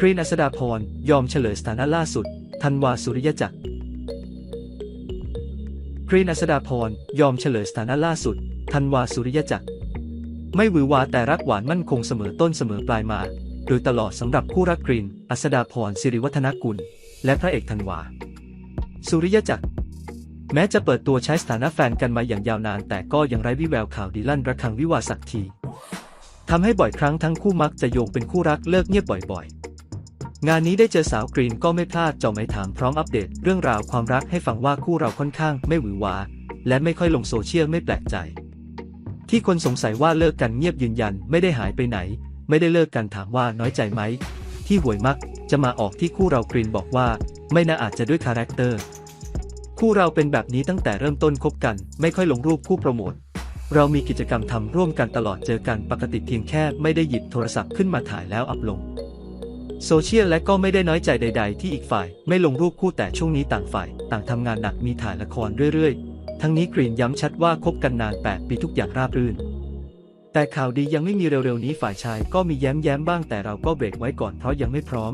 กรีนอัสดาพร ยอมเฉลยสถานะล่าสุด ธันวาสุริยจักรกรีนอัสดาพร ยอมเฉลยสถานะล่าสุด ธันวาสุริยจักร ไม่หวือหวาแต่รักหวานมั่นคงเสมอต้นเสมอปลายมา โดยตลอดสำหรับคู่รักกรีนอัสดาพรสิริวัฒนกุล และพระเอกธันวา สุริยจักร แม้จะเปิดตัวใช้สถานะแฟนกันมาอย่างยาวนาน แต่ก็ยังไร้วี่แววข่าวดีลั่นระฆังวิวาสักทีทำให้บ่อยครั้งทั้งคู่มักจะโยงเป็นคู่รักเลิกเงียบบ่อยๆ งานนี้ได้เจอสาวกรีนก็ไม่พลาดเจ่อไม้ถามพร้อมอัปเดตเรื่องราวความรักให้ฟังว่าคู่เราค่อนข้างไม่หวือหวา และไม่ค่อยลงโซเชียลไม่แปลกใจ ที่คนสงสัยว่าเลิกกันเงียบยืนยันไม่ได้หายไปไหน ไม่ได้เลิกกันถามว่าน้อยใจไหม ที่ห่วยมักจะมาออกที่คู่เรากรีนบอกว่า ไม่น่าอาจจะด้วยคาแรคเตอร์คู่เราเป็นแบบนี้ตั้งแต่เริ่มต้นคบกัน ไม่ค่อยลงรูปคู่โปรโมทเรามีกิจกรรมทำร่วมกันตลอดเจอกันปกติเพียงแค่ไม่ได้หยิบโทรศัพท์ขึ้นมาถ่ายแล้วอัพลง โซเชียลและก็ไม่ได้น้อยใจใด ๆ ที่อีกฝ่าย ไม่ลงรูปคู่แต่ช่วงนี้ต่างฝ่าย ต่างทำงานหนักมีถ่ายละครเรื่อยๆ ทั้งนี้กรีนย้ำชัดว่าคบกันนาน 8 ปีทุกอย่างราบรื่น แต่ข่าวดียังไม่มีเร็วๆนี้ฝ่ายชายก็มีแย้มๆบ้างแต่เราก็เบรกไว้ก่อนเพราะยังไม่พร้อม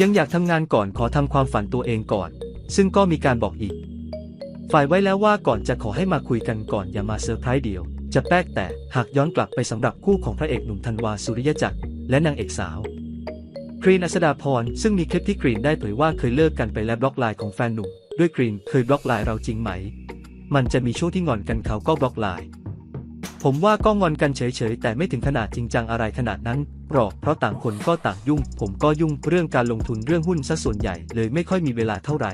ยังอยากทำงานก่อนขอทำความฝันตัวเองก่อน ซึ่งก็มีการบอกอีก ฝ่ายไว้แล้วว่าก่อนจะขอให้มาคุยกันก่อนอย่ามาเซอร์ไพรส์เดียว จะแป๊กแต่หากย้อนกลับไปสำหรับคู่ของพระเอกหนุ่มธันวาสุริยจักรและนางเอกสาว กรีนอัสดาพรซึ่งมีคลิปที่กรีนได้เผยว่าเคยเลิกกันไปและบล็อกไลน์ของแฟนหนุ่มด้วยกรีนเคยบล็อกไลน์เราจริงไหม มันจะมีช่วงที่งอนกันเขาก็บล็อกไลน์ผมว่าก็งอนกันเฉยๆ แต่ไม่ถึงขนาดจริงจังอะไรขนาดนั้นหรอกเพราะต่างคนก็ต่างยุ่ง ผมก็ยุ่งเรื่องการลงทุนเรื่องหุ้นซะส่วนใหญ่ เลยไม่ค่อยมีเวลาเท่าไหร่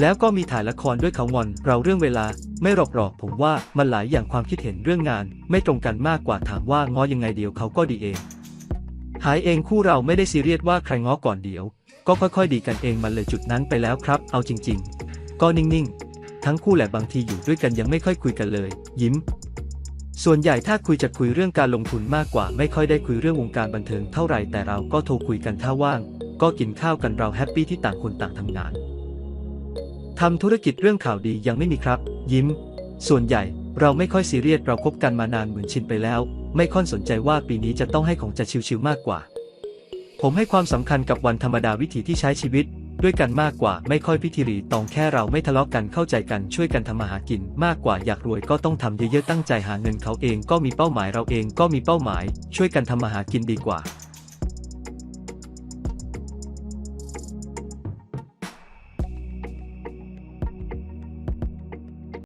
แล้วก็มีถ่ายละครด้วยเขางอนเราเรื่องเวลา ไม่หรอกหรอกผมว่ามันหลายอย่างความคิดเห็นเรื่องงาน ไม่ตรงกันมากกว่าถามว่าง้อยังไงเดียวเขาก็ดีเอง หายเองคู่เราไม่ได้ซีเรียสว่าใครง้อก่อนเดียว ก็ค่อยๆ ดีกันเองมันเลยจุดนั้นไปแล้วครับ เอาจริง ๆ ก็นิ่งๆ ทั้งคู่แหละบางทีอยู่ด้วยกันยังไม่ค่อยคุยกันเลย ยิ้ม ส่วนใหญ่ถ้าคุยจะคุยเรื่องการลงทุนมากกว่า ไม่ค่อยได้คุยเรื่องวงการบันเทิงเท่าไหร่แต่เราก็โทรคุยกันถ้าว่าง ก็กินข้าวกันเราแฮปปี้ที่ต่างคนต่างทำงานทำธุรกิจเรื่องข่าวดียังไม่มีครับ ยิ้ม ส่วนใหญ่ เราไม่ค่อยซีเรียสเราคบกันมานานเหมือนชินไปแล้ว ไม่ค่อยสนใจว่าปีนี้จะต้องให้ของจะชิวๆมากกว่า ผมให้ความสำคัญกับวันธรรมดาวิถีที่ใช้ชีวิต ด้วยกันมากกว่าไม่ค่อยพิธีรีตองแค่เราไม่ทะเลาะกันเข้าใจกันช่วยกันทำมาหากิน มากกว่าอยากรวยก็ต้องทำเยอะๆตั้งใจหาเงินเขาเองก็มีเป้าหมายเราเองก็มีเป้าหมาย ช่วยกันทำมาหากินดีกว่า